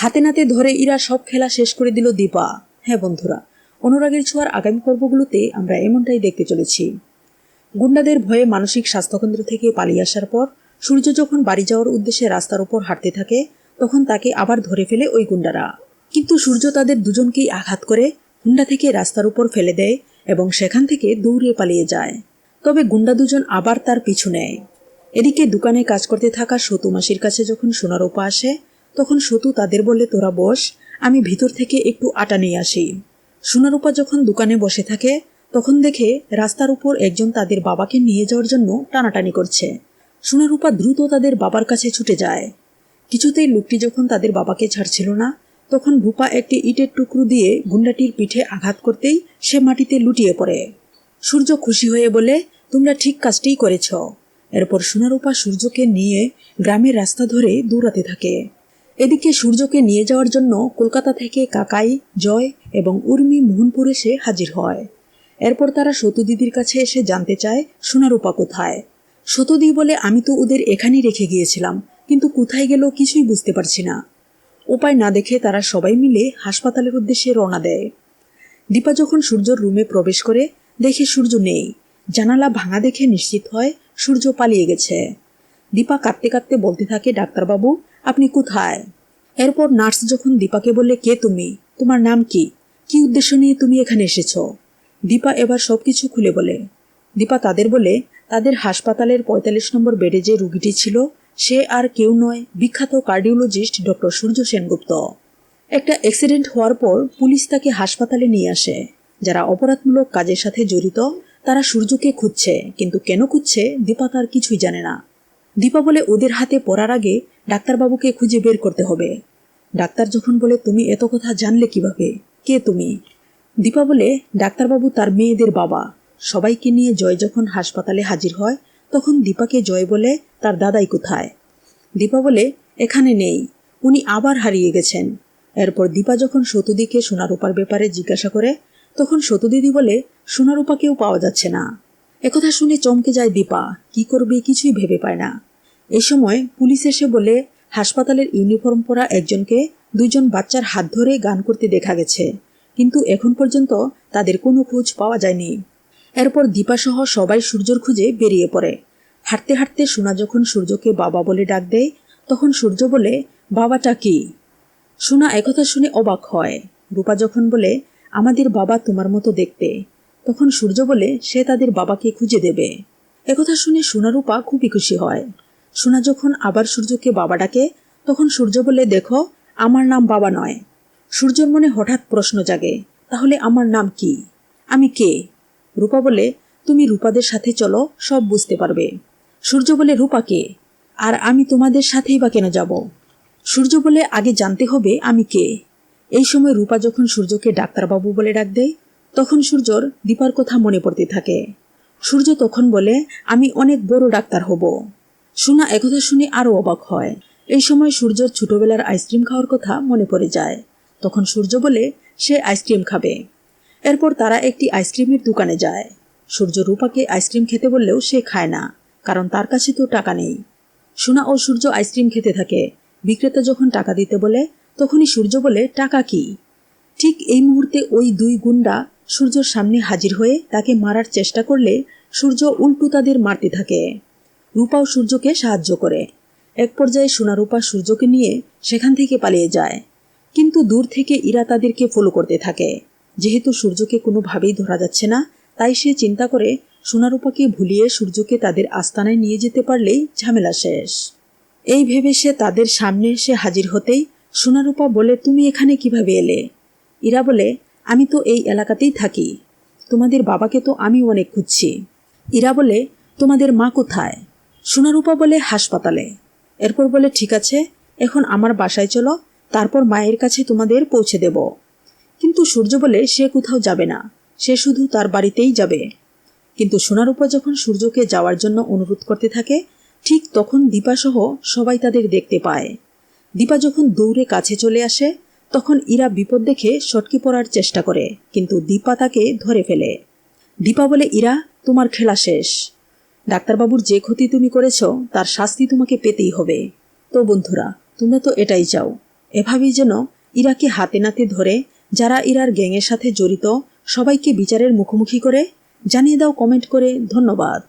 হাতে নাতে ধরে ইরা সব খেলা শেষ করে দিল দীপা। হ্যাঁ বন্ধুরা, অনুরাগের ছোঁয়ার আগামী পর্বগুলোতে আমরা এমনটাই দেখতে চলেছি। গুন্ডাদের ভয়ে মানসিক স্বাস্থ্যকেন্দ্র থেকে পালিয়ে আসার পর সূর্য যখন বাড়ি যাওয়ার উদ্দেশ্যে রাস্তার উপর হাঁটতে থাকে, তখন তাকে আবার ধরে ফেলে ওই গুন্ডারা। কিন্তু সূর্য তাদের দুজনকেই আঘাত করে হুন্ডা থেকে রাস্তার উপর ফেলে দেয় এবং সেখান থেকে দৌড়ে পালিয়ে যায়। তবে গুন্ডা দুজন আবার তার পিছু নেয়। এদিকে দোকানে কাজ করতে থাকা সতু মাসির কাছে যখন সোনারূপা আসে তখন সতু তাদের বলে তোরা বস, আমি ভিতর থেকে একটু আটা নিয়ে আসি। সোনারূপা যখন দোকানে বসে থাকে, তখন দেখে রাস্তার উপর একজন তাদের বাবাকে নিয়ে যাওয়ার জন্য টানাটানি করছে। সোনারূপা দ্রুত তাদের বাবার কাছে ছুটে যায়। কিছুতেই লোকটি যখন তাদের বাবাকে ছাড়ছিল না, তখন ভূপা একটি ইটের টুকরো দিয়ে গুন্ডাটির পিঠে আঘাত করতেই সে মাটিতে লুটিয়ে পড়ে। সূর্য খুশি হয়ে বলে, তোমরা ঠিক কাজটিই করেছ। এরপর সোনারূপা সূর্যকে নিয়ে গ্রামের রাস্তা ধরে দৌড়াতে থাকে। এদিকে সূর্যকে নিয়ে যাওয়ার জন্য কলকাতা থেকে কাকাই, জয় এবং উর্মি মোহনপুর এসে হাজির হয়। এরপর তারা সতু দিদির কাছে এসে জানতে চায়, সোনারূপা কোথায়? সতদি বলে, আমি তো ওদের এখানেই রেখে গিয়েছিলাম, কিন্তু কোথায় গেল কিছুই বুঝতে পারছি না। উপায় না দেখে তারা সবাই মিলে হাসপাতালের উদ্দেশ্যে রওনা দেয়। দীপা যখন সূর্যর রুমে প্রবেশ করে, দেখে সূর্য নেই। জানালা ভাঙা দেখে নিশ্চিত হয়, সূর্য পালিয়ে গেছে। দীপা কাঁদতে কাঁদতে বলতে থাকে, ডাক্তারবাবু আপনি কোথায়? এরপর নার্স যখন দীপাকে বললে, কে তুমি? তোমার নাম কি? কি উদ্দেশ্য নিয়ে তুমি এখানে এসেছ? দীপা এবার সবকিছু খুলে বলে। দীপা তাদের বলে, তাদের হাসপাতালের পঁয়তাল্লিশ নম্বর বেডে যে রুগীটি ছিল, সে আর কেউ নয়। বিখ্যাত কার্ডিওলজিস্ট ডক্টর সূর্য সেনগুপ্ত। একটা অ্যাক্সিডেন্ট হওয়ার পর পুলিশ তাকে হাসপাতালে নিয়ে আসে। যারা অপরাধমূলক কাজের সাথে জড়িত, তারা সূর্যকে খুঁজছে। কিন্তু কেন খুঁজছে, দীপা তার কিছুই জানে না। দীপা বলে, ওদের হাতে পড়ার আগে ডাক্তারবাবুকে খুঁজে বের করতে হবে। ডাক্তার যখন বলে, তুমি এত কথা জানলে কীভাবে? কে তুমি? দীপা বলে, ডাক্তারবাবু তার মেয়েদের বাবা। সবাইকে নিয়ে জয় যখন হাসপাতালে হাজির হয়, তখন দীপাকে জয় বলে, তার দাদাই কোথায়? দীপা বলে, এখানে নেই। উনি আবার হারিয়ে গেছেন। এরপর দীপা যখন সতুদিকে সোনারূপার ব্যাপারে জিজ্ঞাসা করে, তখন সতুদিদি বলে সোনারূপাকেও পাওয়া যাচ্ছে না। একথা শুনে চমকে যায় দীপা। কি করবে কিছুই ভেবে পায় না। এ সময় পুলিশ এসে বলে, হাসপাতালের ইউনিফর্ম পরা একজনকে দুজন বাচ্চার হাত ধরে গান করতে দেখা গেছে। কিন্তু এখন পর্যন্ত তাদের কোনো খোঁজ পাওয়া যায়নি। এরপর দীপাসহ সবাই সূর্যর খুঁজে বেরিয়ে পড়ে। হাঁটতে হাঁটতে সোনা যখন সূর্যকে বাবা বলে ডাক দেয়, তখন সূর্য বলে, বাবাটা কি? সোনা একথা শুনে অবাক হয়। রূপা যখন বলে, আমাদের বাবা তোমার মতো দেখতে। তখন সূর্য বলে, সে তাদের বাবাকে খুঁজে দেবে। একথা শুনে সোনারূপা খুবই খুশি হয়। সোনা যখন আবার সূর্যকে বাবা ডাকে, তখন সূর্য বলে, দেখো, আমার নাম বাবা নয়। সূর্যর মনে হঠাৎ প্রশ্ন জাগে, তাহলে আমার নাম কি? আমি কে? রূপা বলে, তুমি রূপাদের সাথে চলো, সব বুঝতে পারবে। সূর্য বলে, রূপা কে? আর আমি তোমাদের সাথেই বা কেন যাব? সূর্য বলে, আগে জানতে হবে আমি কে। এই সময় রূপা যখন সূর্যকে ডাক্তারবাবু বলে ডাক দেয়, তখন সূর্যর দীপার কথা মনে পড়তে থাকে। সূর্য তখন বলে, আমি অনেক বড় ডাক্তার হব। সোনা একথা শুনে আরও অবাক হয়। এই সময় সূর্যর ছোটবেলার আইসক্রিম খাওয়ার কথা মনে পড়ে যায়। তখন সূর্য বলে, সে আইসক্রিম খাবে। এরপর তারা একটি আইসক্রিমের দোকানে যায়। সূর্য রূপাকে আইসক্রিম খেতে বললেও সে খায় না, কারণ তার কাছে তো টাকা নেই। সোনা ও সূর্য আইসক্রিম খেতে থাকে। বিক্রেতা যখন টাকা দিতে বলে, তখনই সূর্য বলে, টাকা কি? ঠিক এই মুহূর্তে ওই দুই গুন্ডা সূর্যর সামনে হাজির হয়ে তাকে মারার চেষ্টা করলে সূর্য উল্টো তাদের মারতে থাকে। রূপাও সূর্যকে সাহায্য করে। এক পর্যায়ে সোনা রূপা সূর্যকে নিয়ে সেখান থেকে পালিয়ে যায়। কিন্তু দূর থেকে ইরা তাদেরকে ফলো করতে থাকে। যেহেতু সূর্যকে কোনোভাবেই ধরা যাচ্ছে না, তাই সে চিন্তা করে সোনারূপাকে ভুলিয়ে সূর্যকে তাদের আস্তানায় নিয়ে যেতে পারলেই ঝামেলা শেষ। এই ভেবে সে তাদের সামনে এসে হাজির হতেই সোনারূপা বলে, তুমি এখানে কীভাবে এলে? ইরা বলে, আমি তো এই এলাকাতেই থাকি। তোমাদের বাবাকে তো আমি অনেক খুঁজছি। ইরা বলে, তোমাদের মা কোথায়? সোনারূপা বলে হাসপাতালে। এরপর বলে, ঠিক আছে, এখন আমার বাসায় চলো, তারপর মায়ের কাছে তোমাদের পৌঁছে দেব। কিন্তু সূর্য বলে, সে কোথাও যাবে না, সে শুধু তার বাড়িতেই যাবে। কিন্তু সোনারূপা যখন সূর্যকে যাওয়ার জন্য অনুরোধ করতে থাকে, ঠিক তখন দীপাসহ সবাই তাদের দেখতে পায়। দীপা যখন দৌড়ে কাছে চলে আসে, তখন ইরা বিপদ দেখে সটকে পড়ার চেষ্টা করে, কিন্তু দীপা তাকে ধরে ফেলে। দীপা বলে, ইরা, তোমার খেলা শেষ। ডাক্তারবাবুর যে ক্ষতি তুমি করেছ, তার শাস্তি তোমাকে পেতেই হবে। তো বন্ধুরা, তোমরা তো এটাই চাও। এভাবেই যেন ইরাকে হাতে নাতে ধরে যারা ইরার গ্যাংয়ের সাথে জড়িত, সবাইকে বিচারের মুখোমুখি করে। জানিয়ে দাও কমেন্ট করে। ধন্যবাদ।